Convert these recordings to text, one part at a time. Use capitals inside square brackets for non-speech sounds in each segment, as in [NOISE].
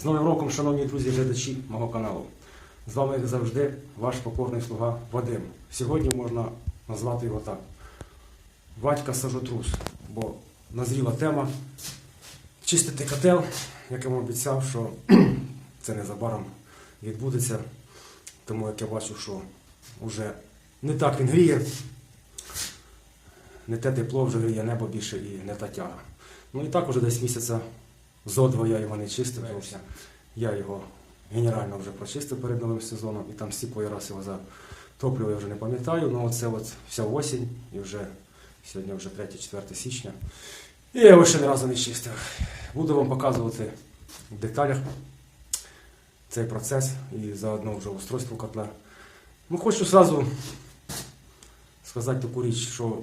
З Новим роком, шановні друзі, глядачі мого каналу. З вами, як завжди, ваш покорний слуга Вадим. Сьогодні можна назвати його так. Батька сажотрус, бо назріла тема чистити котел, як я вам обіцяв, що [CLEARS THROAT] це незабаром відбудеться. Тому як я бачу, що вже не так він гріє, не те тепло вже гріє небо більше і не та тяга. Ну і так уже десь місяця зо два я його не чистив. тому що Я його генерально вже прочистив перед новим сезоном і там стільки раз його затоплював, я вже не пам'ятаю. Ну оце от вся осінь і вже сьогодні вже 3-4 січня. І я його ще ні разу не чистив. Буду вам показувати в деталях цей процес і заодно вже устройство котла. Ну, хочу зразу сказати таку річ, що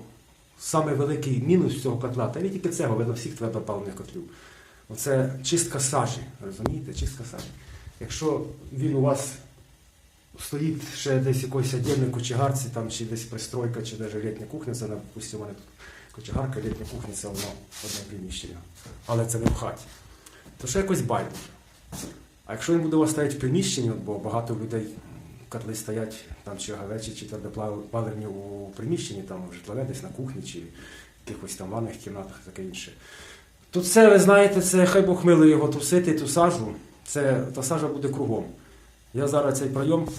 саме великий мінус цього котла, та не тільки цього, видно всіх твердопаливних котлів. Оце чистка сажі, розумієте? Чистка сажі. Якщо він у вас стоїть ще десь якоїсь отдельної кочегарці, там, чи десь пристройка, чи навіть літня кухня, це, допустимо, у мене тут кочегарка, літня кухня, це воно одне приміщення. Але це не в хаті. То ще якось байдуже. А якщо він буде у вас стояти в приміщенні, бо багато людей котли стоять там чи гавечі, чи твердопаливні у приміщенні, там в житлове, десь на кухні, чи в якихось там ванних кімнатах, таке інше. То це, ви знаєте, це хай Бог милує його тусити, ту сажу. Це, та сажа буде кругом. Я зараз цей пройом,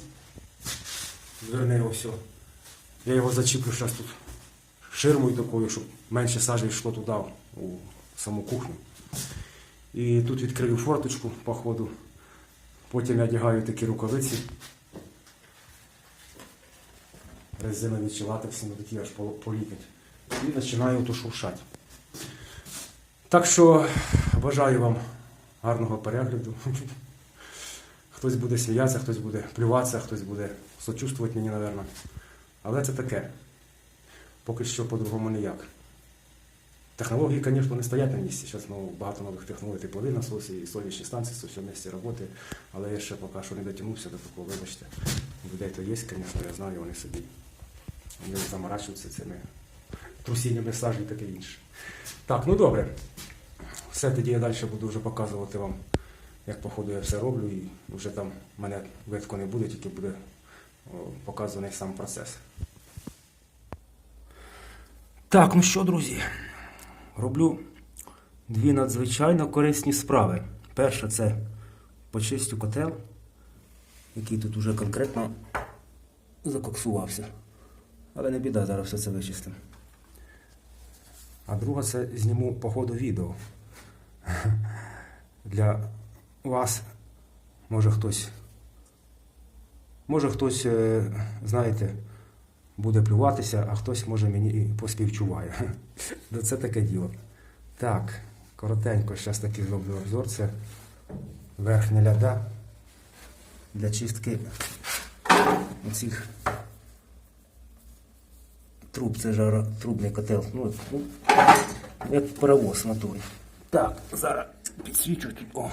зверни його все. Я його зачіплю зараз тут ширмою такою, щоб менше сажі йшло туди, у саму кухню. І тут відкрию форточку по ходу. Потім я одягаю такі рукавиці. Резинові чи латексні, ну такі аж пол- І починаю то шуршати. Так що бажаю вам гарного перегляду. [LAUGHS] Хтось буде сміятися, хтось буде плюватися, хтось буде сочувствувати мені, напевно. Але це таке. Поки що по-другому ніяк. Технології, звісно, не стоять на місці. Зараз ну, багато нових технологій, теплові насоси і сонячні станції, все в місці роботи. Але я ще поки що не дотягнувся до такого, вибачте. Людей то є, звісно, я знаю, вони собі. Вони заморачуються цими трусіннями сажі і таке інше. Так, ну добре. Все тоді я далі буду вже показувати вам, як по ходу я все роблю, і вже там мене витку не буде, тільки буде показаний сам процес. Так, ну що, друзі, роблю дві надзвичайно корисні справи. Перша це почистю котел, який тут уже конкретно закоксувався. Але не біда, зараз все це вичистимо. А друга це зніму по ходу відео. Для вас може хтось. Може хтось, е, знаєте, буде плюватися, а хтось може мені і поспівчуває. Ну, Це таке діло. Так, коротенько, зараз таки зроблю обзор. Це верхня ляда для чистки оцих труб, це жаротрубний котел. Ну, ну, як паровоз той. Так, зараз підсвічу тут. О.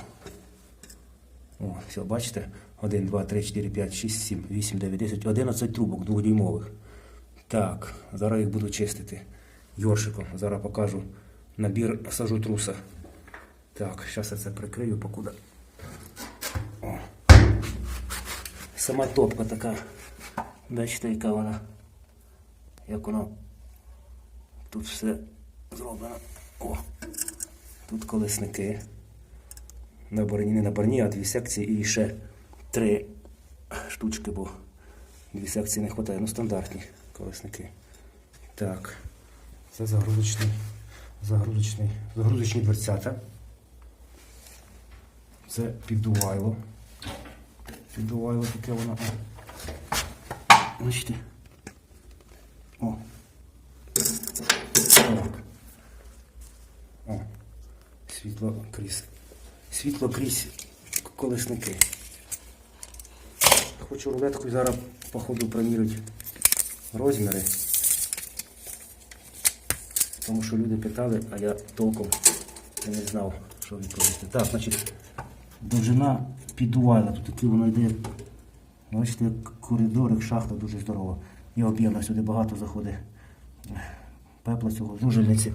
О, все, бачите? 1, 2, 3, 4, 5, 6, 7, 8, 9, 10, 11 трубок двохдюймових. Так, зараз їх буду чистити йоршиком. Зараз покажу набір сажу труса. Так, зараз я це прикрию, покуда. О. Сама топка така. Бачите, яка вона. Як воно тут все зроблено. О! Тут колесники. Наборні, не наборні, а дві секції і ще три штучки, бо дві секції не вистачає. Ну, стандартні колесники. Так. Це загрузочний, загрузочний, загрузочні дверцята. Це піддувайло. Піддувайло таке воно. Бачите? О. Так. О. Світло крізь. Світло крізь колесники. Хочу рулеткою зараз по ходу промірити розміри. Тому що люди питали, а я толком не знав, що відповісти. Так, значить, довжина підувайла. Тут такі воно йде. Бачите, як коридор, як шахта дуже здорова. І об'ємно сюди багато заходить пепла цього зужельниці.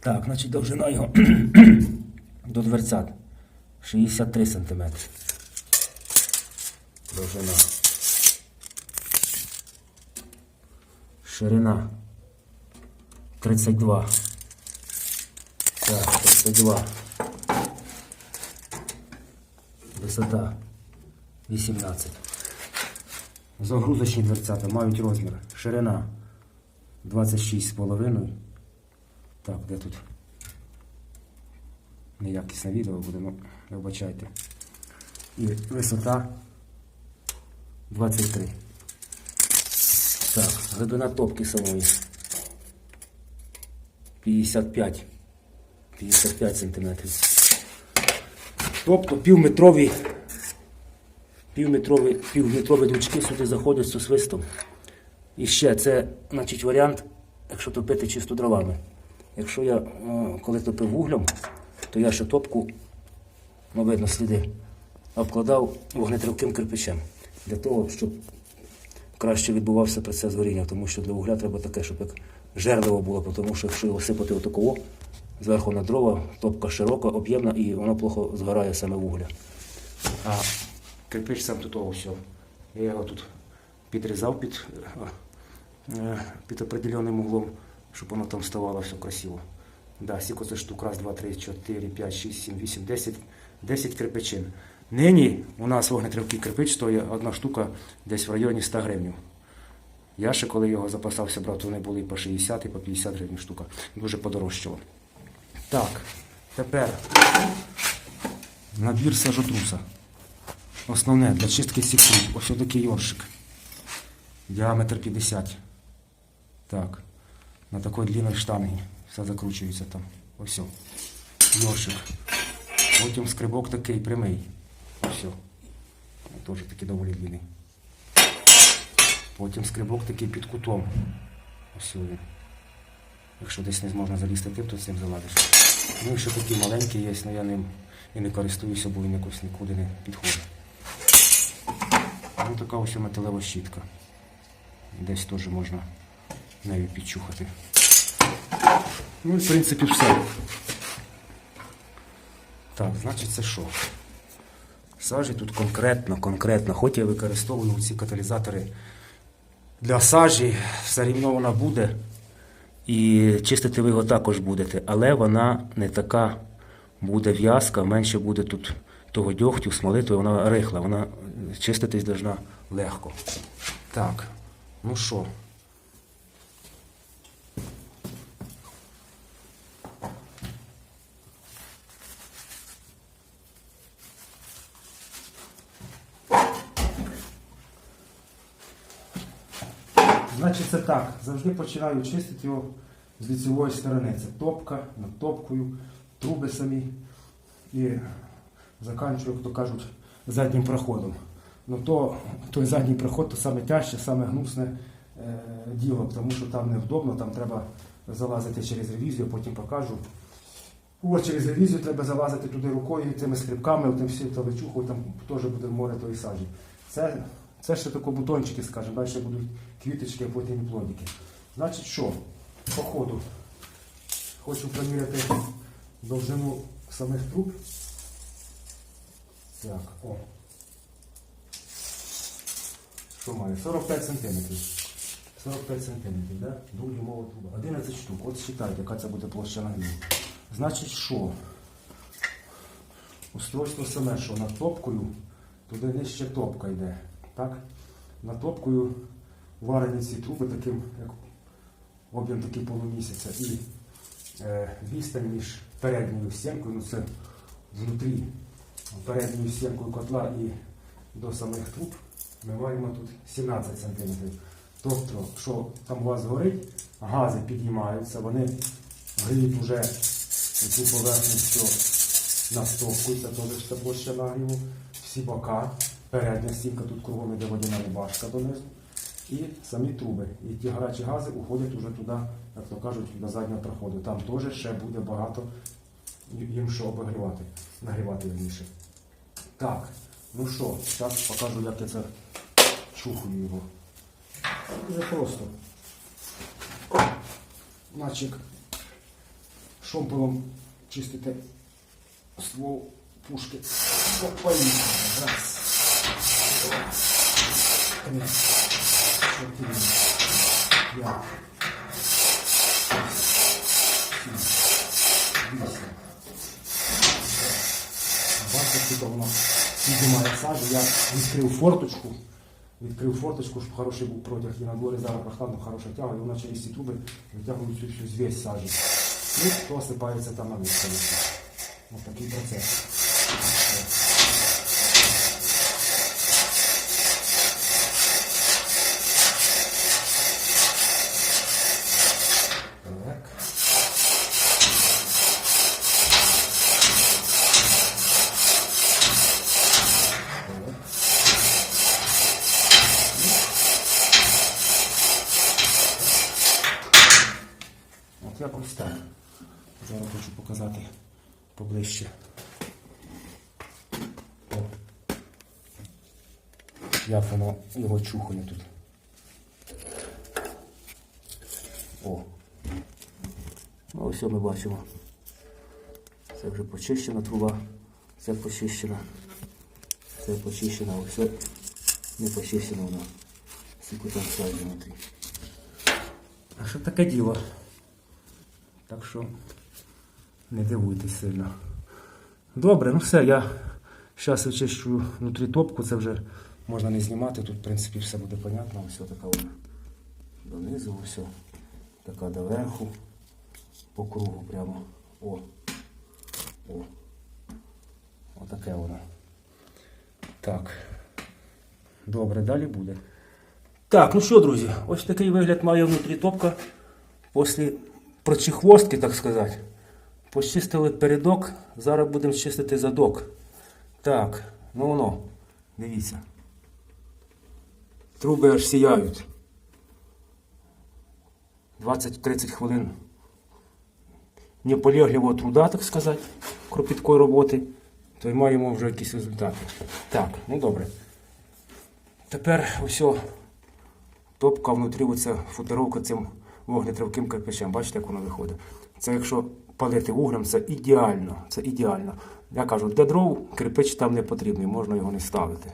Так, значить довжина його [CLEARS THROAT] до дверцят 63 см. Довжина. Ширина 32. Так, 32. Висота 18. Загрузочні дверцята мають розмір. Ширина 26,5. Так, де тут? Неякісне відео буде, ну, вибачайте. І висота 23. Так, глибина топки самої. 55. 55 сантиметрів. Тобто півметрові, півметрові, півметрові дучки сюди заходять з свистом. І ще це, значить, варіант, якщо топити чисто дровами. Якщо я е, коли топив вуглем, то я ще топку, ну видно сліди, обкладав вогнетривким кирпичем. Для того, щоб краще відбувався процес горіння, тому що для вугля треба таке, щоб як жерливо було, тому що якщо його сипати отаково, зверху на дрова, топка широка, об'ємна і воно плохо згорає саме вугля. Кирпич сам тут ось. все. Я його тут підрізав під, е, під определеним углом, щоб воно там ставало все красиво. Да, скільки це штук, раз, два, три, чотири, п'ять, шість, сім, вісім, десять, десять кирпичин. Нині у нас вогнетривкий кирпич стоїть одна штука десь в районі 100 гривень. Я ще коли його запасався, брав, то вони були і по 60 і по 50 гривень штука. Дуже подорожчало. Так, тепер набір сажотруса. Основне для чистки сікрів. Ось такий йоршик. Діаметр 50. Так. На такій длинній штангі. Все закручується там. Ось. Йоршик. Потім скрибок такий прямий. Ось. Теж такий доволі длинний. Потім скрибок такий під кутом. Ось він. Якщо десь не зможна залізти тип, то цим залазиш. Ну і ще такий маленький є, але я ним і не користуюся, бо він якось нікуди не підходить. Ну така ось металева щітка. Десь теж можна нею підчухати. Ну і в принципі все. Так, значить це що? Сажі тут конкретно, конкретно, хоч я використовую ці каталізатори для сажі, все рівно вона буде. І чистити ви його також будете, але вона не така буде в'язка, менше буде тут того дьогтю, смоли, то вона рихла, вона чиститись должна легко. Так, ну що? Значить, це так. Завжди починаю чистити його з ліцевої сторони. Це топка над топкою, труби самі. І заканчую, як то кажуть, заднім проходом. Ну то той задній проход то саме тяжче, саме гнусне е, діло, тому що там невдобно, там треба залазити через ревізію, потім покажу. От через ревізію треба залазити туди рукою, тими скрипками, тим всім талечуху, там теж буде море тої сажі. Це, це ще тако бутончики, скажімо, далі будуть квіточки, а потім плодики. Значить що, по ходу хочу поміряти довжину самих труб. Так, о. Що має? 45 сантиметрів. 45 сантиметрів, да? Дводюймова труба. 11 штук. От считайте, яка це буде площа на гнів. Значить, що? Устройство саме, що над топкою, туди нижче топка йде. Так? Над топкою варені ці труби таким, як об'єм такий полумісяця. І е, відстань між передньою стінкою, ну це внутрі передньою стінкою котла і до самих труб ми тут 17 см. Тобто, що там у вас горить, гази піднімаються, вони гріють уже цю поверхню, що настовкується, теж це площа нагріву, всі бока, передня стінка тут кругом іде водяна рубашка донизу. І самі труби. І ті гарячі гази уходять уже туди, як то кажуть, до заднього проходу. Там теж ще буде багато їм що обігрівати, нагрівати вірніше. Так, ну що, зараз покажу, як я це чухаю його. Дуже просто. Значить, шомполом чистите ствол пушки. Поїхали. Раз. Три. Чотири. П'ять. Вісім. Бачите, тут воно піднімає сажу. Я відкрив форточку. Відкрив форточку, щоб хороший був протяг. І на дворі зараз прохладно, хороша тяга, і вона через ці труби витягують цю всю звесь сажу. І то осипається там на місці. Ось такий процес. Так. Так. Якось так. Зараз хочу показати поближче. О. Як воно його чухає тут. О. Ну, ось ми бачимо. Це вже почищена труба. Це почищена. Це почищена, ось не почищена вона. Скільки там внутрі. А що таке діло? Так що не дивуйтесь сильно. Добре, ну все, я зараз очищу внутрі топку, це вже можна не знімати, тут в принципі все буде понятно. Ось така вона донизу, ось така доверху, по кругу прямо. О. О. Отаке воно. Так. Добре, далі буде. Так, ну що, друзі, ось такий вигляд має внутрі топка. Після прочехвостки, так сказати. Почистили передок, зараз будемо чистити задок. Так, ну воно, дивіться. Труби аж сіяють. 20-30 хвилин неполеглого труда, так сказати, кропіткої роботи, то й маємо вже якісь результати. Так, ну добре. Тепер ось топка внутрі оця футеровка цим вогнетривким кирпичем. Бачите, як воно виходить. Це якщо палити углем, це ідеально. Це ідеально. Я кажу, для дров кирпич там не потрібний, можна його не ставити.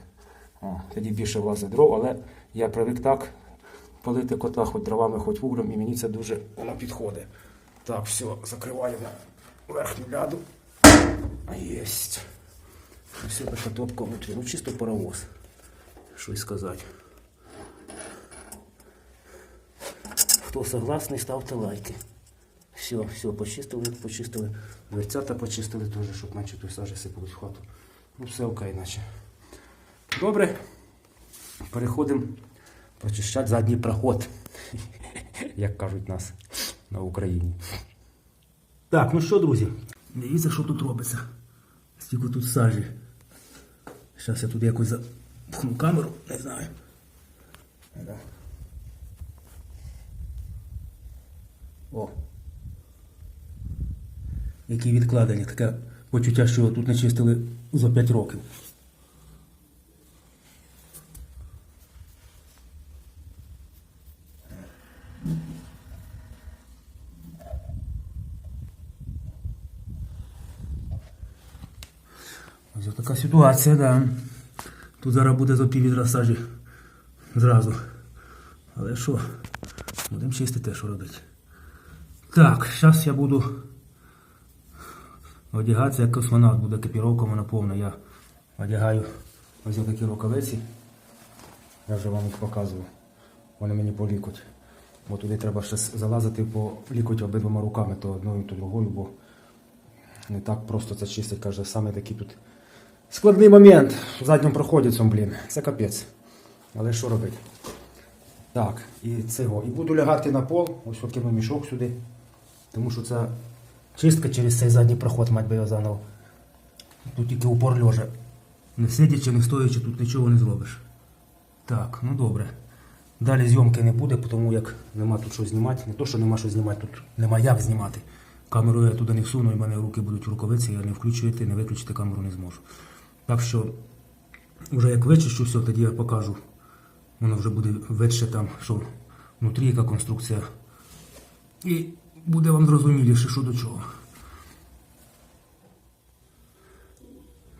О, тоді більше влазить дров, але я привик так палити котла хоч дровами, хоч вуглем, і мені це дуже воно підходить. Так, все, закриваю на верхню ляду. Єсть. Все така топка внутрі. Ну чисто паровоз. Що й сказати. Хто согласний, ставте лайки. Все, все, почистили, почистили. Дверцята почистили теж, щоб менше той сажі сипалось в хату. Ну все окей, наче. Добре. Переходимо прочищати задній проход. [LAUGHS] Як кажуть нас на Україні. Так, ну що, друзі? Дивіться, що тут робиться. Стільки тут сажі. Зараз я тут якось запхну камеру, не знаю. О. Які відкладення. Таке почуття, що тут не чистили за 5 років. Ось така ситуація, да. Тут зараз буде за пів відра сажі зразу. Але що? Будемо чистити, що робити. Так, зараз я буду одягатися як космонавт, буде екіпіровка в мене повна. Я одягаю ось такі рукавиці. Я вже вам їх показував. Вони мені по лікоть. Бо туди треба ще залазити по лікоть обидвома руками, то одною, то другою, бо не так просто це чистить. Каже, саме такий тут складний момент в задньому проході блін. Це капець. Але що робити? Так, і цього. І буду лягати на пол, ось покину мішок сюди. Тому що це чистка через цей задній проход, мать би його заново. Тут тільки упор льожа. Не сидячи, не стоячи, тут нічого не зробиш. Так, ну добре. Далі зйомки не буде, тому як нема тут що знімати. Не то, що нема що знімати, тут нема як знімати. Камеру я туди не всуну, і в мене руки будуть в рукавиці, я не включувати, не виключити камеру не зможу. Так що, вже як вичищу все, тоді я покажу. Воно вже буде видше там, що внутрі яка конструкція. І буде вам зрозуміліше, що до чого.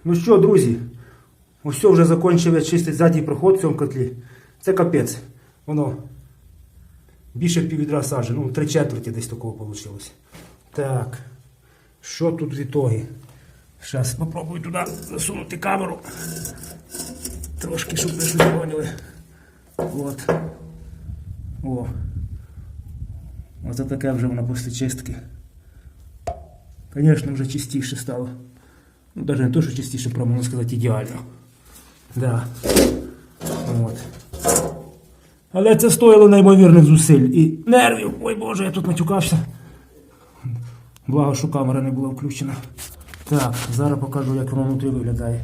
Ну що, друзі, усе вже закінчив я чистити задній проход в цьому котлі. Це капець. Воно більше піввідра сажі, ну, три четверті десь такого вийшло. Так. Що тут в ітогі? Зараз спробую туди засунути камеру. Трошки, щоб щось поняли. От. О. Оце таке вже воно після чистки. Звісно, вже чистіше стало. Ну, навіть не то, що чистіше, про можна сказати, ідеально. Да. От. Але це стоїло неймовірних зусиль і нервів. Ой Боже, я тут матюкався. Благо, що камера не була включена. Так, зараз покажу, як воно внутрі виглядає.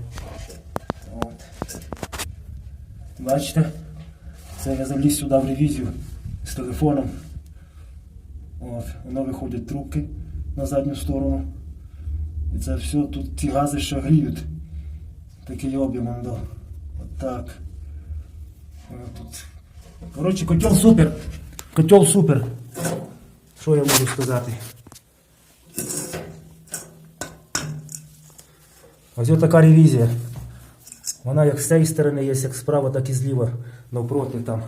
От. Бачите? Це я заліз сюди в ревізію з телефоном. От, воно виходять трубки на задню сторону. І це все тут ті гази ще гріють. Такий об'єм до. От так. Тут. Коротше, котел супер. Котел супер. Що я можу сказати? Ось така ревізія. Вона як з цієї сторони є, як справа, так і зліва, навпроти там.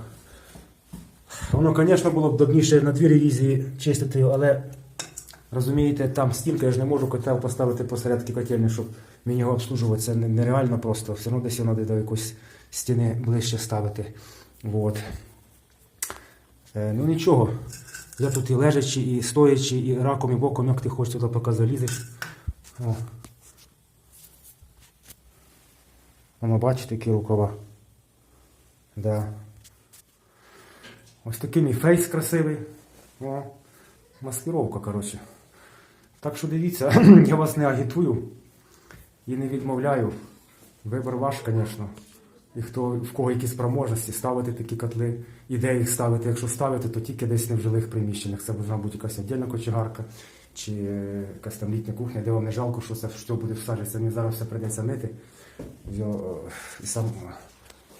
Воно, звісно, було б добніше на дві ревізії чистити, його, але розумієте, там стінка, я ж не можу котел поставити посередки котельні, щоб мені його обслужувати. Це нереально просто. Все одно десь воно до якоїсь стіни ближче ставити. Вот. Е, ну нічого. Я тут і лежачи, і стоячи, і раком, і боком, як ти хочеш туди поки залізеш. О. Воно бачите, які рукава. Да. Ось такий мій фейс красивий. О, маскировка, коротше. Так що дивіться, [CLEARS THROAT] я вас не агітую і не відмовляю. Вибір ваш, звісно. І хто в кого які спроможності ставити такі котли, і де їх ставити. Якщо ставити, то тільки десь не в жилих приміщеннях. Це повинна бути якась віддільна кочегарка чи якась там літня кухня, де вам не жалко, що це що буде всаджуватися. Мені зараз все прийдеться мити. І сам,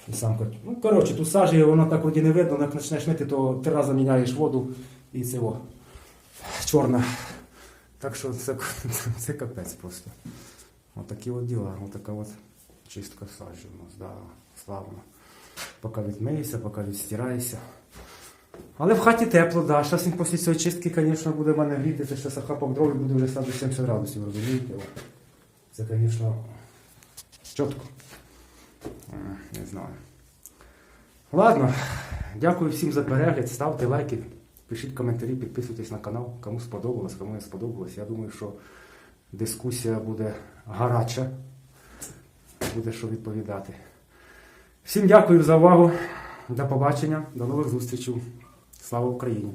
і сам Ну, коротше, тут сажі, воно так вроді не видно, як почнеш мити, то три рази міняєш воду і це о, чорна. Так що це, [LAUGHS] це капець просто. Отакі от діла, отака от чистка сажі у нас, да, славно. Поки відмиєшся, поки відстираєшся. Але в хаті тепло, да. Зараз він після цієї чистки, звісно, буде в мене гріти, це ще сахапок дров буде вже саду 70 градусів, розумієте? Це, звісно, чітко. М, Не знаю. Ладно, дякую всім за перегляд. Ставте лайки, пишіть коментарі, підписуйтесь на канал. Кому сподобалось, кому не сподобалось. Я думаю, що дискусія буде гаряча. Буде що відповідати. Всім дякую за увагу. До побачення, до нових зустрічей. Слава Україні!